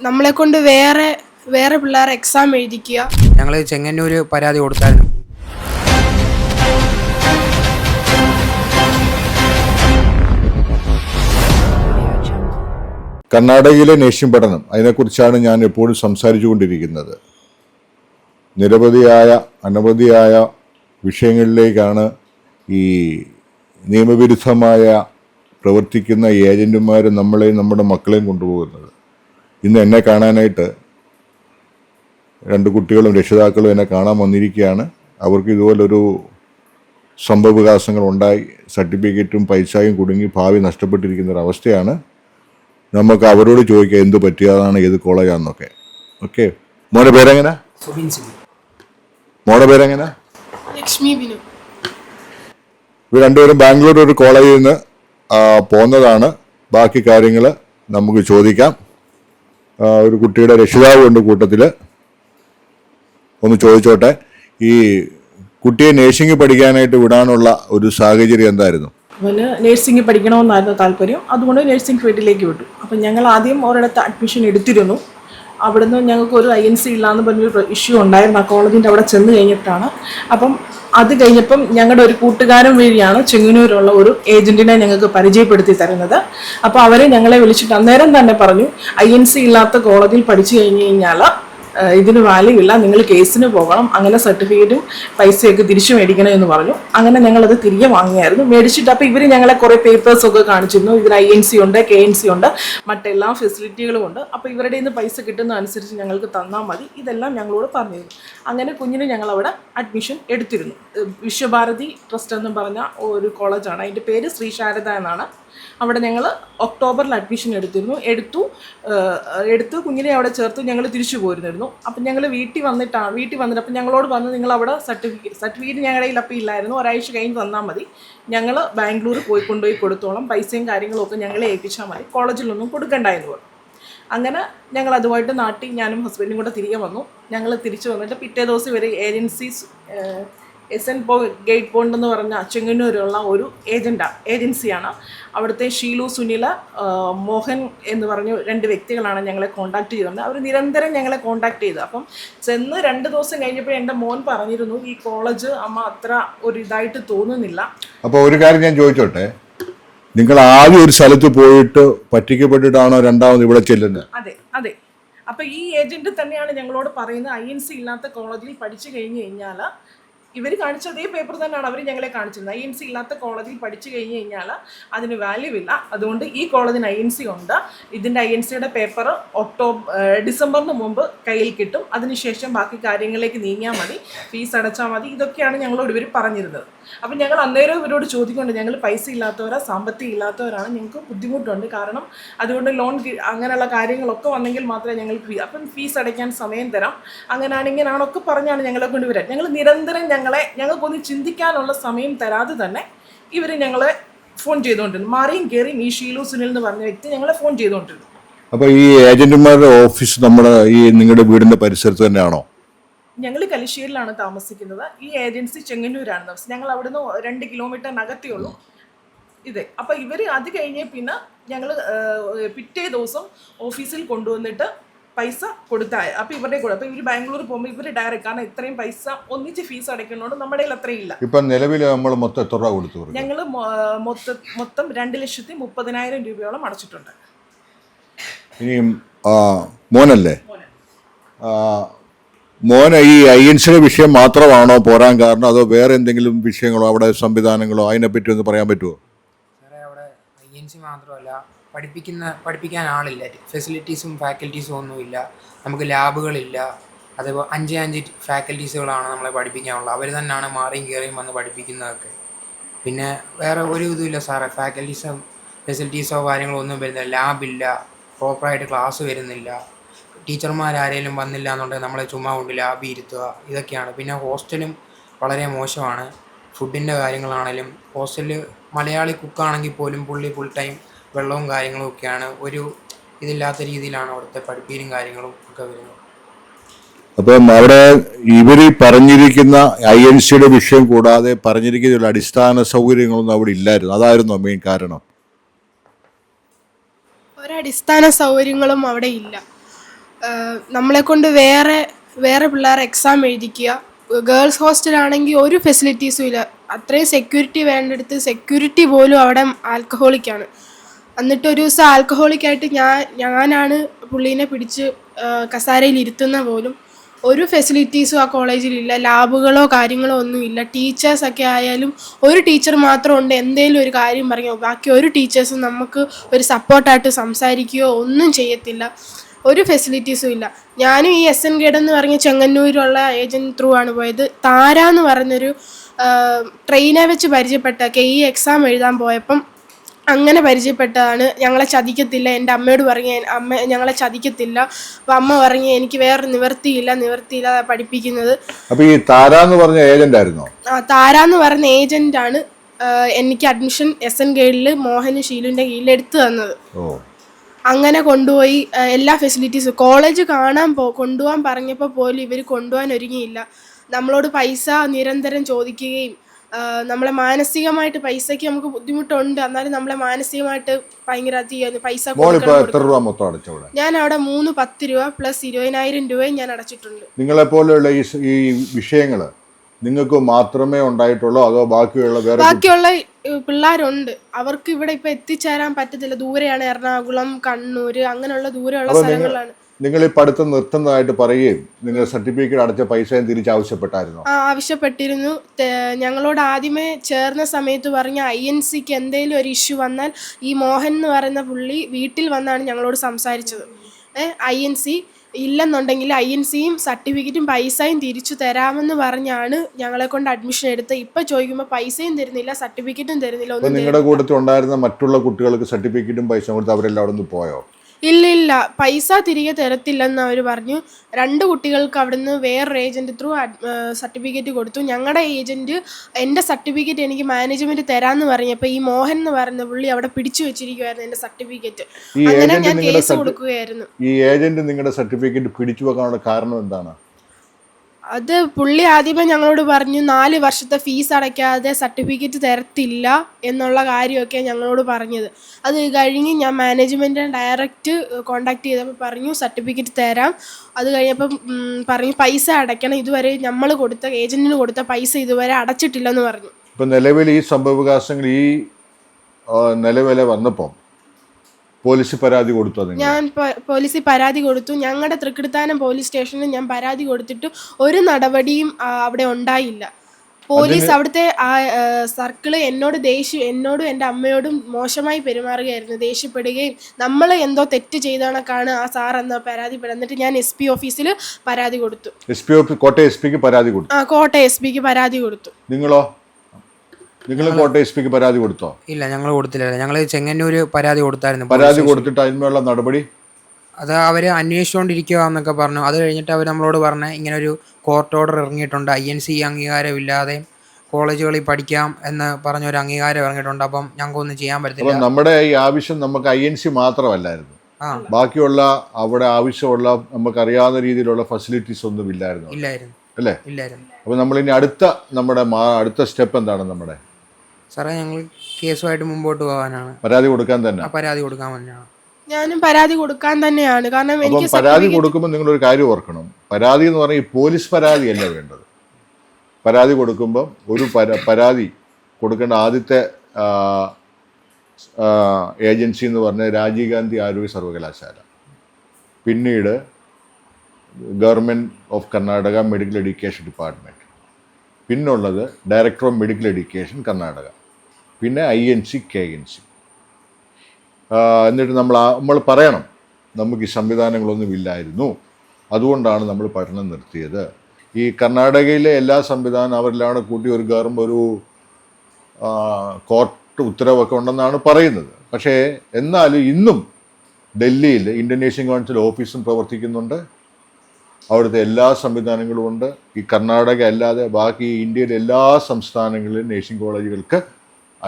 നമ്മളെ കൊണ്ട് വേറെ വേറെ പിള്ളേരെ എക്സാം എഴുതിക്കുക. ഞങ്ങൾ ചെങ്ങന്നൂർ പരാതി കൊടുത്തായിരുന്നു. കർണാടകയിലെ നേഷ്യം പഠനം അതിനെക്കുറിച്ചാണ് ഞാൻ എപ്പോഴും സംസാരിച്ചു കൊണ്ടിരിക്കുന്നത് നിരവധിയായ അനവധിയായ വിഷയങ്ങളിലേക്കാണ് ഈ നിയമവിരുദ്ധമായ പ്രവർത്തിക്കുന്ന ഏജന്റുമാർ നമ്മളെയും നമ്മുടെ മക്കളെയും കൊണ്ടുപോകുന്നത്. ഇന്ന് എന്നെ കാണാനായിട്ട് രണ്ട് കുട്ടികളും രക്ഷിതാക്കളും എന്നെ കാണാൻ വന്നിരിക്കുകയാണ്. അവർക്ക് ഇതുപോലൊരു സംഭവവികാസങ്ങൾ ഉണ്ടായി സർട്ടിഫിക്കറ്റും പൈസയും കുടുങ്ങി ഭാവി നഷ്ടപ്പെട്ടിരിക്കുന്ന ഒരവസ്ഥയാണ് അവസ്ഥയാണ്. നമുക്ക് അവരോട് ചോദിക്കുക എന്ത് പറ്റിയതാണ് ഏത് കോളേജാണെന്നൊക്കെ ഓക്കെ. മോനെ പേരെങ്ങനെ? സുബിൻ സിബി മോടെ പേരെങ്ങനെ? ലക്ഷ്മി ബിനു. ഇവർ രണ്ടുപേരും ബാംഗ്ലൂർ ഒരു കോളേജിൽ നിന്ന് പോകുന്നതാണ് പോന്നതാണ്. ബാക്കി കാര്യങ്ങൾ നമുക്ക് ചോദിക്കാം. ഒരു കുട്ടിയുടെ രക്ഷിതാവ് ഉണ്ട് കൂട്ടത്തിൽ ഒന്ന് ചോദിച്ചോട്ടെ ഈ കുട്ടിയെ നേഴ്സിംഗ് പഠിക്കാനായിട്ട് വിടാനുള്ള ഒരു സാഹചര്യം എന്തായിരുന്നു? അവന് നേഴ്സിംഗ് പഠിക്കണമെന്നായിരുന്നു താല്പര്യം. അതുകൊണ്ട് നേഴ്സിംഗ് ഫീൽഡിലേക്ക് വിട്ടു. അപ്പം ഞങ്ങൾ ആദ്യം ഒരിടത്ത് അഡ്മിഷൻ എടുത്തിരുന്നു. അവിടുന്ന് ഞങ്ങൾക്ക് ഒരു ഐ എൻ സി ഇല്ലാന്ന് പറഞ്ഞൊരു ഇഷ്യൂ ഉണ്ടായിരുന്നു ആ കോളേജിന്റെ അവിടെ ചെന്ന് കഴിഞ്ഞിട്ടാണ്. അപ്പം അത് കഴിഞ്ഞപ്പം ഞങ്ങളുടെ ഒരു കൂട്ടുകാരൻ വഴിയാണ് ചെങ്ങന്നൂരുള്ള ഒരു ഏജന്റിനെ ഞങ്ങൾക്ക് പരിചയപ്പെടുത്തി തരുന്നത്. അപ്പോൾ അവരെ ഞങ്ങളെ വിളിച്ചിട്ട് അന്നേരം തന്നെ പറഞ്ഞു ഐ എൻ സി ഇല്ലാത്ത കോളേജിൽ പഠിച്ചു കഴിഞ്ഞ് കഴിഞ്ഞാൽ ഇതിന് വാല്യൂ ഇല്ല. നിങ്ങൾ കേസിന് പോകണം. അങ്ങനെ സർട്ടിഫിക്കറ്റും പൈസയൊക്കെ തിരിച്ചു മേടിക്കണം എന്ന് പറഞ്ഞു. അങ്ങനെ ഞങ്ങളത് തിരികെ വാങ്ങിയായിരുന്നു. മേടിച്ചിട്ട് അപ്പോൾ ഇവർ ഞങ്ങളെ കുറേ പേപ്പേഴ്സ് ഒക്കെ കാണിച്ചിരുന്നു. ഇതിന് ഐ എൻ സി ഉണ്ട് കെ എൻ സി ഉണ്ട് മറ്റെല്ലാ ഫെസിലിറ്റികളും ഉണ്ട്. അപ്പോൾ ഇവരുടെ നിന്ന് പൈസ കിട്ടുന്ന അനുസരിച്ച് ഞങ്ങൾക്ക് തന്നാൽ മതി. ഇതെല്ലാം ഞങ്ങളോട് പറഞ്ഞിരുന്നു. അങ്ങനെ കുഞ്ഞിന് ഞങ്ങൾ അവിടെ അഡ്മിഷൻ എടുത്തിരുന്നു വിശ്വഭാരതി ട്രസ്റ്റ് എന്ന് പറഞ്ഞ ഒരു കോളേജാണ് അതിന്റെ പേര് ശ്രീ ശാരദ എന്നാണ്. അവിടെ ഞങ്ങൾ ഒക്ടോബറിൽ അഡ്മിഷൻ എടുത്തിരുന്നു. എടുത്തു എടുത്ത് കുഞ്ഞിനെ അവിടെ ചേർത്ത് ഞങ്ങൾ തിരിച്ചു പോരുന്നിരുന്നു അപ്പം ഞങ്ങൾ വീട്ടിൽ വന്നിട്ടാണ് വീട്ടിൽ വന്നിട്ട് അപ്പം ഞങ്ങളോട് വന്ന് നിങ്ങൾ അവിടെ സർട്ടിഫിക്കറ്റ് സർട്ടിഫിക്കറ്റ് ഞങ്ങളുടെ കയ്യിൽ അപ്പം ഇല്ലായിരുന്നു. ഒരാഴ്ച കഴിഞ്ഞ് തന്നാൽ മതി. ഞങ്ങൾ ബാംഗ്ലൂർ പോയി കൊണ്ടുപോയി കൊടുത്തോളം. പൈസയും കാര്യങ്ങളൊക്കെ ഞങ്ങളെ ഏൽപ്പിച്ചാൽ മതി. കോളേജിലൊന്നും കൊടുക്കണ്ടായെന്ന് പറഞ്ഞു. അങ്ങനെ ഞങ്ങൾ അതുമായിട്ട് നാട്ടിൽ ഞാനും ഹസ്ബൻഡും കൂടെ തിരികെ വന്നു. ഞങ്ങൾ തിരിച്ചു വന്നിട്ട് പിറ്റേ ദിവസം ഇവർ ഏജൻസീസ് എസ് എൻ പോ ഗേറ്റ് പോണ്ട് എന്ന് പറഞ്ഞ ചെങ്ങന്നൂരുള്ള ഒരു ഏജന്റാണ് ഏജൻസിയാണ് അവിടുത്തെ ഷീലു സുനില മോഹൻ എന്ന് പറഞ്ഞ രണ്ട് വ്യക്തികളാണ് ഞങ്ങളെ കോൺടാക്ട് ചെയ്തത് അവർ നിരന്തരം ഞങ്ങളെ കോൺടാക്ട് ചെയ്തു. അപ്പം ചെന്ന് രണ്ട് ദിവസം കഴിഞ്ഞപ്പോൾ എന്റെ മോൻ പറഞ്ഞിരുന്നു ഈ കോളേജ് അമ്മ അത്ര ഒരു ഇതായിട്ട് തോന്നുന്നില്ല. അപ്പോൾ ഒരു കാര്യം ഞാൻ ചോദിച്ചോട്ടെ? നിങ്ങൾ ആദ്യം ഒരു സ്ഥലത്ത് പോയിട്ട് പറ്റിക്കപ്പെട്ടിട്ടാണോ രണ്ടാമത് ഇവിടെ ചെല്ലുന്നത്? അതെ അതെ. അപ്പൊ ഈ ഏജന്റ് തന്നെയാണ് ഞങ്ങളോട് പറയുന്നത് ഐ എൻ സി ഇല്ലാത്ത കോളേജിൽ പഠിച്ചു കഴിഞ്ഞു കഴിഞ്ഞാൽ ഇവർ കാണിച്ച അതേ പേപ്പർ തന്നെയാണ് അവർ ഞങ്ങളെ കാണിച്ചിരുന്നത് ഐ എം സി ഇല്ലാത്ത കോളേജിൽ പഠിച്ചു കഴിഞ്ഞ് കഴിഞ്ഞാൽ അതിന് വാല്യൂ ഇല്ല. അതുകൊണ്ട് ഈ കോളേജിന് ഐ എം സി ഉണ്ട്. ഇതിന്റെ ഐ എൻ സിയുടെ പേപ്പർ ഒക്ടോബർ ഡിസംബറിന് മുമ്പ് കയ്യിൽ കിട്ടും. അതിനുശേഷം ബാക്കി കാര്യങ്ങളിലേക്ക് നീങ്ങിയാൽ മതി. ഫീസ് അടച്ചാൽ മതി. ഇതൊക്കെയാണ് ഞങ്ങളോട് ഇവർ പറഞ്ഞിരുന്നത്. അപ്പം ഞങ്ങൾ അന്നേരം ഇവരോട് ചോദിക്കുന്നുണ്ട്. ഞങ്ങൾ പൈസ ഇല്ലാത്തവരാ സാമ്പത്തികം ഇല്ലാത്തവരാണ്. ഞങ്ങൾക്ക് ബുദ്ധിമുട്ടുണ്ട്. കാരണം അതുകൊണ്ട് ലോൺ അങ്ങനെയുള്ള കാര്യങ്ങളൊക്കെ വന്നെങ്കിൽ മാത്രമേ ഞങ്ങൾക്ക് അപ്പം ഫീസ് അടയ്ക്കാൻ സമയം തരാം. അങ്ങനെയാണ് ഇങ്ങനെയാണൊക്കെ പറഞ്ഞാണ് ഞങ്ങളെ കൊണ്ടുവരാൻ. ഞങ്ങൾ നിരന്തരം ഞങ്ങളെ ഞങ്ങൾക്കൊന്ന് ചിന്തിക്കാനുള്ള സമയം തരാതെ തന്നെ ഇവർ ഞങ്ങളെ ഫോൺ ചെയ്തുകൊണ്ടിരുന്നു മാറിയും കയറിയും ഈ ഷീലു സുനിൽ എന്ന് പറഞ്ഞ വ്യക്തി ഞങ്ങളെ ഫോൺ ചെയ്തുകൊണ്ടിരുന്നു അപ്പോൾ ഈ ഏജന്റുമാരുടെ ഓഫീസ് നമ്മുടെ ഈ നിങ്ങളുടെ വീടിന്റെ പരിസരത്ത് തന്നെയാണോ? ഞങ്ങൾ കലിശ്ശേരിയിലാണ് താമസിക്കുന്നത്. ഈ ഏജൻസി ചെങ്ങന്നൂരാണ് താമസം ഞങ്ങൾ അവിടുന്ന് രണ്ട് കിലോമീറ്ററിനകത്തേ ഉള്ളൂ. ഇത്. അപ്പോൾ ഇവർ അത് കഴിഞ്ഞ് പിന്നെ ഞങ്ങൾ പിറ്റേ ദിവസം ഓഫീസിൽ കൊണ്ടുവന്നിട്ട് പൈസ കൊടുത്താൽ അപ്പോൾ ഇവരുടെ കൂടെ അപ്പോൾ ഇവർ ബാംഗ്ലൂർ പോകുമ്പോൾ ഇവർ ഡയറക്റ്റ് കാരണം ഇത്രയും പൈസ ഒന്നിച്ച് ഫീസ് അടയ്ക്കുന്നതുകൊണ്ട് നമ്മുടെ അത്രയില്ല അത്രയും ഇല്ല. ഇപ്പം നിലവിൽ നമ്മൾ മൊത്തം എത്ര രൂപ കൊടുത്തു ഞങ്ങൾ മൊത്തം മൊത്തം രണ്ട് ലക്ഷത്തി മുപ്പതിനായിരം രൂപയോളം അടച്ചിട്ടുണ്ട്. ഇനിയും മോനല്ലേ? മോന. മോന് ഈ ഐ എൻ സിയുടെ വിഷയം മാത്രമാണോ പോരാൻ കാരണം? അതോ വേറെ എന്തെങ്കിലും വിഷയങ്ങളോ അവിടെ സംവിധാനങ്ങളോ അതിനെപ്പറ്റി ഒന്ന് പറയാൻ പറ്റുമോ സാറേ അവിടെ ഐ എൻ സി മാത്രമല്ല പഠിപ്പിക്കുന്ന പഠിപ്പിക്കാൻ ആളില്ല. ഫെസിലിറ്റീസും ഫാക്കൽറ്റീസും ഒന്നുമില്ല. നമുക്ക് ലാബുകളില്ല. അതേപോലെ അഞ്ച് അഞ്ച് ഫാക്കൽറ്റീസുകളാണ് നമ്മളെ പഠിപ്പിക്കാനുള്ളത്. അവർ തന്നെയാണ് മാറിയും കയറിയും വന്ന് പഠിപ്പിക്കുന്നതൊക്കെ. പിന്നെ വേറെ ഒരു ഇതുമില്ല സാറേ. ഫാക്കൽറ്റീസോ ഫെസിലിറ്റീസോ കാര്യങ്ങളോ ഒന്നും വരുന്നില്ല. ലാബില്ല. പ്രോപ്പറായിട്ട് ക്ലാസ് വരുന്നില്ല. ടീച്ചർമാരാരേലും വന്നില്ല എന്നുണ്ടെങ്കിൽ നമ്മളെ ചുമ്മാ കൊണ്ട് ലാബിൽ ഇരുത്തുക. ഇതൊക്കെയാണ്. പിന്നെ ഹോസ്റ്റലും വളരെ മോശമാണ്. ഫുഡിന്റെ കാര്യങ്ങളാണേലും ഹോസ്റ്റലിൽ മലയാളി കുക്കാണെങ്കിൽ പോലും പുള്ളി ഫുൾ ടൈം വെള്ളവും കാര്യങ്ങളും ഒക്കെയാണ് ഒരു ഇതില്ലാത്ത രീതിയിലാണ് അവിടുത്തെ പഠിപ്പീരും കാര്യങ്ങളും ഒക്കെ വരുന്നത്. അപ്പം അവിടെ ഇവർ പറഞ്ഞിരിക്കുന്ന ഐ എൻ സിയുടെ വിഷയം കൂടാതെ പറഞ്ഞിരിക്കുന്ന അടിസ്ഥാന സൗകര്യങ്ങളൊന്നും അവിടെ ഇല്ലായിരുന്നു. അതായിരുന്നു മെയിൻ കാരണം? ഒരടിസ്ഥാന സൗകര്യങ്ങളും അവിടെ ഇല്ല. നമ്മളെ കൊണ്ട് വേറെ വേറെ പിള്ളേർ എക്സാം എഴുതിക്കുക. ഗേൾസ് ഹോസ്റ്റലാണെങ്കിൽ ഒരു ഫെസിലിറ്റീസും ഇല്ല. അത്രയും സെക്യൂരിറ്റി വേണ്ടെടുത്ത് സെക്യൂരിറ്റി പോലും അവിടെ ആൽക്കഹോളിക്കാണ് എന്നിട്ട് ഒരു ദിവസം ആൽക്കഹോളിക്കായിട്ട് ഞാൻ ഞാനാണ് പുള്ളീനെ പിടിച്ച് കസാരയിൽ ഇരുത്തുന്ന പോലും ഒരു ഫെസിലിറ്റീസും ആ കോളേജിലില്ല ലാബുകളോ കാര്യങ്ങളോ ഒന്നുമില്ല. ടീച്ചേഴ്സൊക്കെ ആയാലും ഒരു ടീച്ചർ മാത്രം ഉണ്ട് എന്തെങ്കിലും ഒരു കാര്യം പറയുമോ ബാക്കി ഒരു ടീച്ചേഴ്സും നമുക്ക് ഒരു സപ്പോർട്ടായിട്ട് സംസാരിക്കുകയോ ഒന്നും ചെയ്യത്തില്ല. ഒരു ഫെസിലിറ്റീസും ഇല്ല. ഞാനും ഈ എസ് എൻ ഗേഡ് എന്ന് പറഞ്ഞ ചെങ്ങന്നൂരിലുള്ള ഏജന്റ് ത്രൂ ആണ് പോയത്. താര എന്ന് പറഞ്ഞൊരു ട്രെയിനെ വെച്ച് പരിചയപ്പെട്ട കെ ഈ എക്സാം എഴുതാൻ പോയപ്പം അങ്ങനെ പരിചയപ്പെട്ടതാണ്. ഞങ്ങളെ ചതിക്കത്തില്ല. എന്റെ അമ്മയോട് പറഞ്ഞ് അമ്മ ഞങ്ങളെ ചതിക്കത്തില്ല. അപ്പം അമ്മ പറഞ്ഞ് എനിക്ക് വേറെ നിവർത്തിയില്ല നിവർത്തിയില്ല പഠിപ്പിക്കുന്നത്. അപ്പൊ ഈ താര എന്ന് പറഞ്ഞ ഏജന്റ് ആയിരുന്നോ? ആ, താര എന്ന് പറഞ്ഞ ഏജന്റ് ആണ് എനിക്ക് അഡ്മിഷൻ എസ് എൻ ഗൈഡിൽ മോഹൻ ഷീലുവിന്റെ കീഴിൽ എടുത്തു തന്നത്. അങ്ങനെ കൊണ്ടുപോയി എല്ലാ ഫെസിലിറ്റീസും കോളേജ് കാണാൻ പോ കൊണ്ടുപോകാൻ പറഞ്ഞപ്പോൾ പോലും ഇവർ കൊണ്ടുപോകാൻ ഒരുങ്ങിയില്ല. നമ്മളോട് പൈസ നിരന്തരം ചോദിക്കുകയും നമ്മളെ മാനസികമായിട്ട് പൈസക്ക് നമുക്ക് ബുദ്ധിമുട്ടുണ്ട്. എന്നാലും നമ്മളെ മാനസികമായിട്ട് ഭയങ്കര അധികം പൈസ ഞാൻ അവിടെ മൂന്ന് പത്ത് രൂപ പ്ലസ് ഇരുപതിനായിരം രൂപയും ഞാൻ അടച്ചിട്ടുണ്ട്. നിങ്ങളെ പോലെയുള്ള ഈ വിഷയങ്ങൾ നിങ്ങൾക്ക് മാത്രമേ ഉണ്ടായിട്ടുള്ളൂ അതോ ബാക്കിയുള്ള വേറെ ബാക്കിയുള്ള പിള്ളേരുണ്ട്. അവർക്ക് ഇവിടെ ഇപ്പൊ എത്തിച്ചേരാൻ പറ്റത്തില്ല. ദൂരെയാണ് എറണാകുളം കണ്ണൂര് അങ്ങനെയുള്ള ദൂരെയുള്ള സ്ഥലങ്ങളാണ് നിങ്ങൾ ഈ പഠിത്തം നിർത്തുന്നതായിട്ട് പറയുകയും നിങ്ങൾ സർട്ടിഫിക്കറ്റ് അടച്ച പൈസയും തിരിച്ച് ആവശ്യപ്പെട്ടായിരുന്നു? ആ ആവശ്യപ്പെട്ടിരുന്നു. തെ- ഞങ്ങളോട് ആദ്യമേ ചേർന്ന സമയത്ത് പറഞ്ഞ ഐ എൻ സിക്ക് എന്തെങ്കിലും ഒരു ഇഷ്യൂ വന്നാൽ ഈ മോഹൻ എന്ന് പറയുന്ന പുള്ളി വീട്ടിൽ വന്നാണ് ഞങ്ങളോട് സംസാരിച്ചത്. ഐ എൻ സി ഇല്ലെന്നുണ്ടെങ്കിൽ ഐ എൻ സിയും സർട്ടിഫിക്കറ്റും പൈസയും തിരിച്ചു തരാമെന്ന് പറഞ്ഞാണ് ഞങ്ങളെ കൊണ്ട് അഡ്മിഷൻ എടുത്ത് ഇപ്പൊ ചോദിക്കുമ്പോൾ പൈസയും തരുന്നില്ല സർട്ടിഫിക്കറ്റും തരുന്നില്ല അപ്പൊ ഒന്നും നിങ്ങളുടെ കൂട്ടത്തിൽ ഉണ്ടായിരുന്ന മറ്റുള്ള കുട്ടികൾക്ക് സർട്ടിഫിക്കറ്റും പൈസയും കൊടുത്ത് അവരെല്ലാം അവിടെ നിന്ന് പോയോ? ഇല്ല ഇല്ല പൈസ തിരികെ തരത്തില്ലെന്ന് അവർ പറഞ്ഞു. രണ്ട് കുട്ടികൾക്ക് അവിടുന്ന് വേറൊരു ഏജന്റ് ത്രൂ സർട്ടിഫിക്കറ്റ് കൊടുത്തു. ഞങ്ങളുടെ ഏജന്റ് എന്റെ സർട്ടിഫിക്കറ്റ് എനിക്ക് മാനേജ്മെന്റ് തരാമെന്ന് പറഞ്ഞപ്പോൾ ഈ മോഹൻ എന്ന് പറയുന്ന പുള്ളി അവിടെ പിടിച്ചു വെച്ചിരിക്കുമായിരുന്നു എന്റെ സർട്ടിഫിക്കറ്റ് അങ്ങനെ ഞാൻ കേസ് കൊടുക്കുകയായിരുന്നു. ഈ ഏജന്റ് നിങ്ങളുടെ സർട്ടിഫിക്കറ്റ് പിടിച്ചു വെക്കാനുള്ള കാരണം എന്താണ്? അത് പുള്ളി ആദ്യമേ ഞങ്ങളോട് പറഞ്ഞു നാല് വർഷത്തെ ഫീസ് അടയ്ക്കാതെ സർട്ടിഫിക്കറ്റ് തരത്തില്ല എന്നുള്ള കാര്യമൊക്കെ ഞങ്ങളോട് പറഞ്ഞത്. അത് കഴിഞ്ഞ് ഞാൻ മാനേജ്മെന്റിനെ ഡയറക്റ്റ് കോണ്ടാക്ട് ചെയ്തപ്പോൾ പറഞ്ഞു സർട്ടിഫിക്കറ്റ് തരാം. അത് കഴിഞ്ഞപ്പം പറഞ്ഞു പൈസ അടയ്ക്കണം. ഇതുവരെ നമ്മൾ കൊടുത്ത ഏജന്റിന് കൊടുത്ത പൈസ ഇതുവരെ അടച്ചിട്ടില്ലെന്ന് പറഞ്ഞു. ഇപ്പം നിലവിൽ ഈ സംഭവവികാസങ്ങൾ ഈ നിലവിലെ വന്നപ്പം പോലീസ് പരാതി കൊടുത്തു ഞാൻ പോലീസിൽ പരാതി കൊടുത്തു. ഞങ്ങളുടെ തൃക്കിടുത്താനം പോലീസ് സ്റ്റേഷനിൽ ഞാൻ പരാതി കൊടുത്തിട്ട് ഒരു നടപടിയും അവിടെ ഉണ്ടായില്ല. പോലീസ് അവിടുത്തെ ആ സർക്കിൾ എന്നോട് ദേഷ്യം എന്നോടും എന്റെ അമ്മയോടും മോശമായി പെരുമാറുകയായിരുന്നു. ദേഷ്യപ്പെടുകയും നമ്മൾ എന്തോ തെറ്റ് ചെയ്തണക്കാണ് ആ സാർ എന്ന പരാതിപ്പെടുന്നിട്ട് എന്നിട്ട് ഞാൻ എസ് പി ഓഫീസിൽ പരാതി കൊടുത്തു. എസ് പി കോട്ടയം എസ് പിക്ക് പരാതി കൊടുത്തു. ആ കോട്ടയം എസ് പിക്ക് പരാതി കൊടുത്തു. നിങ്ങളോ? നിങ്ങൾ കോട്ടയം എസ് പിക്ക് പരാതി കൊടുത്തോ? ഇല്ല ഞങ്ങൾ കൊടുത്തില്ല. ഞങ്ങൾ ചെങ്ങന്നൂർ പരാതി കൊടുത്തായിരുന്നു പരാതി കൊടുത്തിട്ട് അതിന്മേലുള്ള നടപടി? അത് അവർ അന്വേഷിച്ചുകൊണ്ടിരിക്കുക എന്നൊക്കെ പറഞ്ഞു. അത് കഴിഞ്ഞിട്ട് അവർ നമ്മളോട് പറഞ്ഞ ഇങ്ങനെ ഒരു കോർട്ട് ഓർഡർ ഇറങ്ങിയിട്ടുണ്ട്. ഐ എൻ സി അംഗീകാരമില്ലാതെ കോളേജുകളിൽ പഠിക്കാം എന്ന് പറഞ്ഞ ഒരു അംഗീകാരം ഇറങ്ങിയിട്ടുണ്ട്. അപ്പം ഞങ്ങൾക്കൊന്നും ചെയ്യാൻ പറ്റത്തില്ല. നമ്മുടെ ഈ ആവശ്യം നമുക്ക് ഐ എൻ സി മാത്രമല്ലായിരുന്നു. ബാക്കിയുള്ള അവിടെ ആവശ്യമുള്ള നമുക്ക് അറിയാവുന്ന രീതിയിലുള്ള ഫെസിലിറ്റീസ് ഒന്നും ഇല്ലായിരുന്നു ഇല്ലായിരുന്നു. അല്ലേ? ഇല്ലായിരുന്നു. അപ്പൊ നമ്മളിനി അടുത്ത നമ്മുടെ അടുത്ത സ്റ്റെപ്പ് എന്താണ് നമ്മുടെ? സാറേ ഞങ്ങൾ കേസുമായിട്ട് മുമ്പോട്ട് പോകാനാണ്. പരാതി കൊടുക്കാൻ തന്നെ. ആ പരാതി കൊടുക്കാൻ തന്നെയാണ് ഞാനും പരാതി കൊടുക്കാൻ തന്നെയാണ്. കാരണം അപ്പം എനിക്ക് പരാതി കൊടുക്കുമ്പോൾ നിങ്ങൾ ഒരു കാര്യം ഓർക്കണം. പരാതി എന്ന് പറഞ്ഞാൽ ഈ പോലീസ് പരാതിയല്ല വേണ്ടത്. പരാതി കൊടുക്കുമ്പം ഒരു പര പരാതി കൊടുക്കേണ്ട ആദ്യത്തെ ആ, ആ, ഏജൻസി എന്ന് പറഞ്ഞാൽ രാജീവ് ഗാന്ധി ആരോഗ്യ സർവകലാശാല. പിന്നീട് government of Karnataka medical education department പിന്നുള്ളത് director of medical education Karnataka. പിന്നെ I N C K N C എന്നിട്ട് നമ്മൾ നമ്മൾ പറയണം. നമുക്ക് ഈ സംവിധാനങ്ങളൊന്നും ഇല്ലായിരുന്നു അതുകൊണ്ടാണ് നമ്മൾ പഠനം നിർത്തിയത്. ഈ കർണാടകയിലെ എല്ലാ സംവിധാനം അവരിലാണ് കൂടെ കൂട്ടി ഒരു ഗവൺമെന്റ് ഒരു കോർട്ട് ഉത്തരവൊക്കെ ഉണ്ടെന്നാണ് പറയുന്നത്. പക്ഷേ എന്നാലും ഇന്നും ഡൽഹിയിൽ ഇന്തോനേഷ്യൻ കൗൺസിൽ ഓഫീസും പ്രവർത്തിക്കുന്നുണ്ട്. അവിടുത്തെ എല്ലാ സംവിധാനങ്ങളും ഉണ്ട്. ഈ കർണാടക അല്ലാതെ ബാക്കി ഇന്ത്യയിലെ എല്ലാ സംസ്ഥാനങ്ങളിലും നേഴ്സിംഗ് കോളേജുകൾക്ക്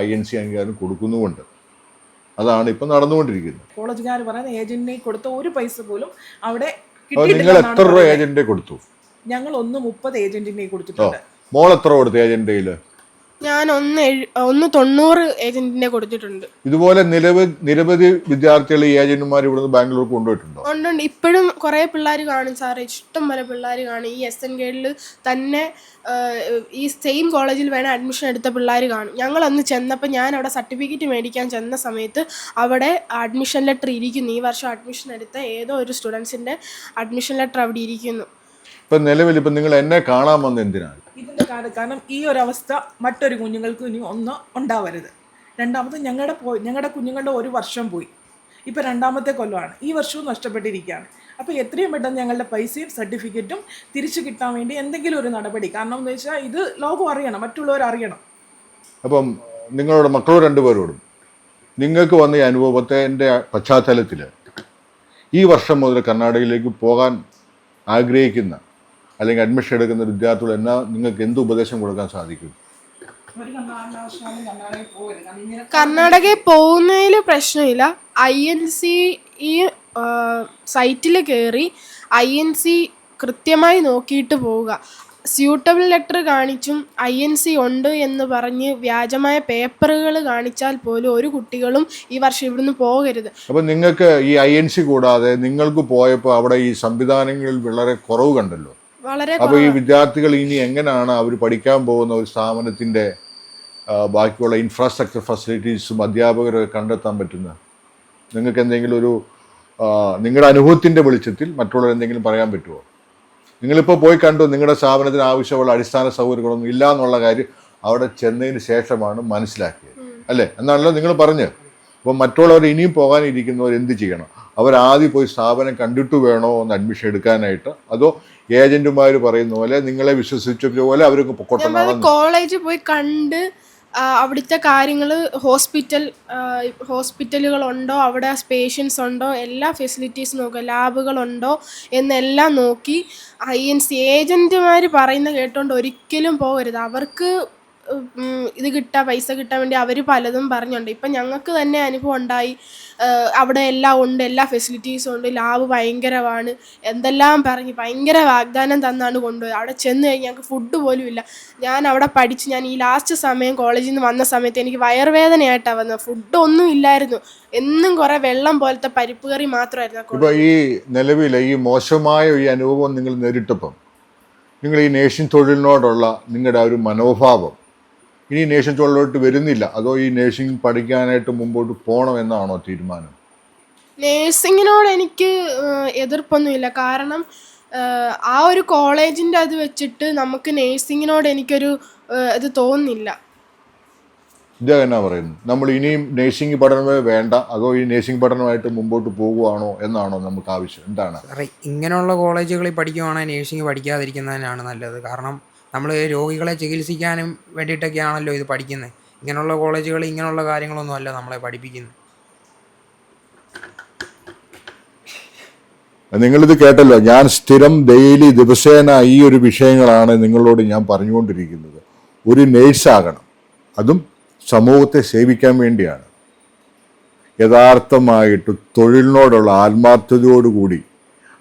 ഐ എൻ സി അംഗീകാരം കൊടുക്കുന്നുമുണ്ട്. അതാണ് ഇപ്പം നടന്നുകൊണ്ടിരിക്കുന്നത്. കോളേജുകാർ പറയുന്ന ഏജന്റിനെ കൊടുത്ത ഒരു പൈസ പോലും അവിടെ നിങ്ങൾ എത്ര രൂപ ഏജന്റിനെ കൊടുത്തു? ഞങ്ങൾ ഒന്ന് മുപ്പത് ഏജന്റിനെ കൊടുത്തിട്ടുണ്ട്. മോൾ എത്ര കൊടുത്തു ഏജന്റയിൽ ഞാൻ ഒന്ന് എഴു- ഒന്ന് തൊണ്ണൂറ് ഏജന്റിനെ കൊടുത്തിട്ടുണ്ട്. ഇതുപോലെ നിരവധി നിരവധി വിദ്യാർത്ഥികൾ ഈ ഏജന്റുമാർ ഇവിടുന്ന് ബാംഗ്ലൂർ കൊണ്ടുപോയിട്ടുണ്ടോ? ഉണ്ടുണ്ട്. ഇപ്പോഴും കുറേ പിള്ളേർ കാണും സാറേ. ഇഷ്ടം പോലെ പിള്ളേർ കാണും. ഈ എസ് എൻ ഗേഡിൽ തന്നെ ആ, ഈ സെയിം കോളേജിൽ വേണം അഡ്മിഷൻ എടുത്ത പിള്ളേർ കാണും. ഞങ്ങൾ അന്ന് ചെന്നപ്പോൾ ഞാൻ അവിടെ സർട്ടിഫിക്കറ്റ് മേടിക്കാൻ ചെന്ന സമയത്ത് അവിടെ അഡ്മിഷൻ ലെറ്റർ ഇരിക്കുന്നു. ഈ വർഷം അഡ്മിഷൻ എടുത്ത ഏതോ ഒരു സ്റ്റുഡൻസിന്റെ അഡ്മിഷൻ ലെറ്റർ അവിടെ ഇരിക്കുന്നു. ഇപ്പൊ നിലവിൽ ഇപ്പൊ നിങ്ങൾ എന്നെ കാണാൻ വന്ന എന്തിനാണ്? ഇതിന്റെ കാരണം ഈ ഒരു അവസ്ഥ മറ്റൊരു കുഞ്ഞുങ്ങൾക്കും ഇനി ഒന്ന് ഉണ്ടാവരുത്. രണ്ടാമത് ഞങ്ങളുടെ പോയി ഞങ്ങളുടെ കുഞ്ഞുങ്ങളുടെ ഒരു വർഷം പോയി. ഇപ്പം രണ്ടാമത്തെ കൊല്ലമാണ്. ഈ വർഷവും നഷ്ടപ്പെട്ടിരിക്കുകയാണ്. അപ്പോൾ എത്രയും പെട്ടെന്ന് ഞങ്ങളുടെ പൈസയും സർട്ടിഫിക്കറ്റും തിരിച്ചു കിട്ടാൻ വേണ്ടി എന്തെങ്കിലും ഒരു നടപടി. കാരണം എന്ന് വെച്ചാൽ ഇത് ലോകം അറിയണം. മറ്റുള്ളവർ അറിയണം. അപ്പം നിങ്ങളുടെ മക്കളോട് രണ്ടുപേരോടും നിങ്ങൾക്ക് വന്ന ഈ അനുഭവത്തിന്റെ പശ്ചാത്തലത്തിൽ ഈ വർഷം മുതൽ കർണാടകയിലേക്ക് പോകാൻ ആഗ്രഹിക്കുന്ന അല്ലെങ്കിൽ അഡ്മിഷൻ എടുക്കുന്ന വിദ്യാർത്ഥികൾ എന്നാ നിങ്ങൾക്ക് എന്ത് ഉപദേശം കൊടുക്കാൻ സാധിക്കും? കർണാടകയിൽ പോകുന്നതിൽ പ്രശ്നമില്ല. ഐ എൻ സി ഈ സൈറ്റിൽ കയറി ഐ എൻ സി കൃത്യമായി നോക്കിയിട്ട് പോവുക. സ്യൂട്ടബിൾ ലെറ്റർ കാണിച്ചും ഐ എൻ സി ഉണ്ട് എന്ന് പറഞ്ഞ് വ്യാജമായ പേപ്പറുകൾ കാണിച്ചാൽ പോലും ഒരു കുട്ടികളും ഈ വർഷം ഇവിടുന്ന് പോകരുത്. അപ്പോൾ നിങ്ങൾക്ക് ഈ ഐ എൻ സി കൂടാതെ നിങ്ങൾക്ക് പോയപ്പോൾ അവിടെ ഈ സംവിധാനങ്ങളിൽ വളരെ കുറവ് കണ്ടല്ലോ. അപ്പോൾ ഈ വിദ്യാർത്ഥികൾ ഇനി എങ്ങനെയാണ് അവർ പഠിക്കാൻ പോകുന്ന ഒരു സ്ഥാപനത്തിന്റെ ബാക്കിയുള്ള ഇൻഫ്രാസ്ട്രക്ചർ ഫെസിലിറ്റീസും അധ്യാപകരൊക്കെ കണ്ടെത്താൻ പറ്റുന്ന? നിങ്ങൾക്ക് എന്തെങ്കിലും ഒരു നിങ്ങളുടെ അനുഭവത്തിന്റെ വെളിച്ചത്തിൽ മറ്റുള്ളവർ എന്തെങ്കിലും പറയാൻ പറ്റുമോ നിങ്ങളിപ്പോൾ പോയി കണ്ടു നിങ്ങളുടെ സ്ഥാപനത്തിന് ആവശ്യമുള്ള അടിസ്ഥാന സൗകര്യങ്ങളൊന്നും ഇല്ല എന്നുള്ള കാര്യം അവിടെ ചെന്നതിന് ശേഷമാണ് മനസ്സിലാക്കിയത്. അല്ലേ? എന്നാണല്ലോ നിങ്ങൾ പറഞ്ഞ് അപ്പോൾ മറ്റുള്ളവർ ഇനിയും പോകാനിരിക്കുന്നവർ എന്ത് ചെയ്യണം? അവർ ആദ്യം പോയി സ്ഥാപനം കണ്ടിട്ട് വേണോ ഒന്ന് അഡ്മിഷൻ എടുക്കാനായിട്ട്? അതോ ഏജന്റുമാർ പറയുന്ന പോലെ നിങ്ങളെ വിശ്വസിച്ച പോലെ അവർക്ക് കോളേജിൽ പോയി കണ്ട് അവിടുത്തെ കാര്യങ്ങൾ ഹോസ്പിറ്റൽ ഹോസ്പിറ്റലുകളുണ്ടോ അവിടെ പേഷ്യൻസ് ഉണ്ടോ? എല്ലാ ഫെസിലിറ്റീസ് നോക്കുക ലാബുകളുണ്ടോ എന്നെല്ലാം നോക്കി ഐ എൻ സി ഏജന്റുമാർ പറയുന്ന കേട്ടോണ്ട് ഒരിക്കലും പോകരുത്. അവർക്ക് ഇത് കിട്ടാൻ പൈസ കിട്ടാൻ വേണ്ടി അവർ പലതും പറഞ്ഞുണ്ട്. ഇപ്പം ഞങ്ങൾക്ക് തന്നെ അനുഭവം ഉണ്ടായി. അവിടെ എല്ലാം ഉണ്ട് എല്ലാ ഫെസിലിറ്റീസും ഉണ്ട്. ലാബ് ഭയങ്കരമാണ്. എന്തെല്ലാം പറഞ്ഞ് ഭയങ്കര വാഗ്ദാനം തന്നാണ് കൊണ്ടുപോയത്. അവിടെ ചെന്ന് കഴിഞ്ഞാൽ ഞങ്ങൾക്ക് ഫുഡ് പോലും ഇല്ല. ഞാൻ അവിടെ പഠിച്ച് ഞാൻ ഈ ലാസ്റ്റ് സമയം കോളേജിൽ നിന്ന് വന്ന സമയത്ത് എനിക്ക് വയറുവേദനയായിട്ടാണ് വന്നത്. ഫുഡ് ഒന്നും ഇല്ലായിരുന്നു. എന്നും കുറേ വെള്ളം പോലത്തെ പരിപ്പ് കറി മാത്രമായിരുന്നു ഇപ്പോൾ ഈ നിലവിലെ ഈ മോശമായ ഈ അനുഭവം നിങ്ങൾ നേരിട്ടപ്പം നിങ്ങൾ ഈ നേഷൻ തൊഴിലിനോടുള്ള നിങ്ങളുടെ ഒരു മനോഭാവം ഇനി നേഷൻ തൊഴിലോട്ട് വരുന്നില്ല. അതോ ഈ നേഴ്സിംഗ് പഠിക്കാനായിട്ട് മുമ്പോട്ട് പോകണം എന്നാണോ തീരുമാനം? നേഴ്സിങ്ങിനോട് എനിക്ക് എതിർപ്പൊന്നുമില്ല. കാരണം ആ ഒരു കോളേജിന്റെ അത് വെച്ചിട്ട് നമുക്ക് നേഴ്സിങ്ങിനോട് എനിക്കൊരു ഇത് തോന്നുന്നില്ല. ഇദ്ദേഹം എന്നാ പറയുന്നു? നമ്മൾ ഇനിയും നേഴ്സിംഗ് പഠനമേ വേണ്ട. അതോ ഈ നേഴ്സിംഗ് പഠനമായിട്ട് മുമ്പോട്ട് പോകുവാണോ എന്നാണോ നമുക്ക് ആവശ്യം. എന്താണ്? ഇങ്ങനെയുള്ള കോളേജുകളിൽ പഠിക്കുവാണെങ്കിൽ നേഴ്സിംഗ് പഠിക്കാതിരിക്കുന്നതിനാണ് നല്ലത്. കാരണം നമ്മൾ രോഗികളെ ചികിത്സിക്കാനും വേണ്ടിയിട്ടൊക്കെയാണല്ലോ ഇത് പഠിക്കുന്നത്. ഇങ്ങനെയുള്ള കോളേജുകൾ ഇങ്ങനെയുള്ള കാര്യങ്ങളൊന്നും അല്ല നമ്മളെ പഠിപ്പിക്കുന്നത്. നിങ്ങളിത് കേട്ടല്ലോ ഞാൻ സ്ഥിരം ഡെയിലി ദിവസേന ഈ ഒരു വിഷയങ്ങളാണ് നിങ്ങളോട് ഞാൻ പറഞ്ഞുകൊണ്ടിരിക്കുന്നത്. ഒരു നേഴ്സാകണം. അതും സമൂഹത്തെ സേവിക്കാൻ വേണ്ടിയാണ്. യഥാർത്ഥമായിട്ട് തൊഴിലിനോടുള്ള ആത്മാർത്ഥതയോടുകൂടി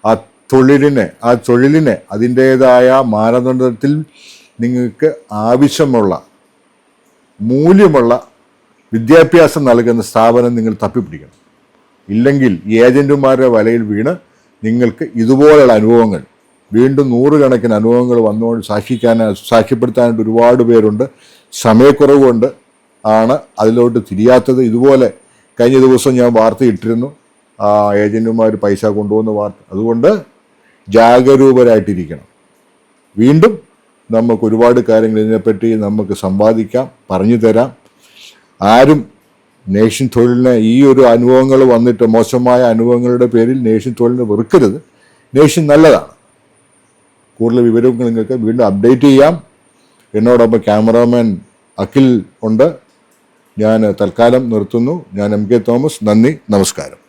ആ തൊഴിലിനെ ആ തൊഴിലിനെ അതിന്റേതായ മാനദണ്ഡത്തിൽ നിങ്ങൾക്ക് ആവശ്യമുള്ള മൂല്യമുള്ള വിദ്യാഭ്യാസം നൽകുന്ന സ്ഥാപനം നിങ്ങൾ തപ്പിപ്പിടിക്കണം. ഇല്ലെങ്കിൽ ഏജന്റുമാരുടെ വലയിൽ വീണ് നിങ്ങൾക്ക് ഇതുപോലെയുള്ള അനുഭവങ്ങൾ വീണ്ടും നൂറുകണക്കിന് അനുഭവങ്ങൾ വന്നുകൊണ്ട് സാക്ഷിക്കാൻ സാക്ഷ്യപ്പെടുത്താനായിട്ട് ഒരുപാട് പേരുണ്ട്. സമയക്കുറവ് കൊണ്ട് ആണ് അതിലോട്ട് തിരിയാത്തത്. ഇതുപോലെ കഴിഞ്ഞ ദിവസം ഞാൻ വാർത്ത ഇട്ടിരുന്നു. ആ ഏജന്റുമാർ പൈസ കൊണ്ടുപോകുന്ന വാർത്ത. അതുകൊണ്ട് ജാഗരൂകരായിട്ടിരിക്കണം വീണ്ടും നമുക്ക് ഒരുപാട് കാര്യങ്ങൾ ഇതിനെപ്പറ്റി നമുക്ക് സമ്പാദിക്കാം പറഞ്ഞു തരാം. ആരും നേഷൻ തൊഴിലിനെ ഈ ഒരു അനുഭവങ്ങൾ വന്നിട്ട് മോശമായ അനുഭവങ്ങളുടെ പേരിൽ നേഷൻ തൊഴിലിനെ വെറുക്കരുത്. നേഷൻ നല്ലതാണ്. കൂടുതൽ വിവരങ്ങൾ നിങ്ങൾക്ക് വീണ്ടും അപ്ഡേറ്റ് ചെയ്യാം. എന്നോടൊപ്പം ക്യാമറാമാൻ അഖിൽ ഉണ്ട്. ഞാൻ തൽക്കാലം നിർത്തുന്നു. ഞാൻ എം കെ തോമസ്. നന്ദി. നമസ്കാരം.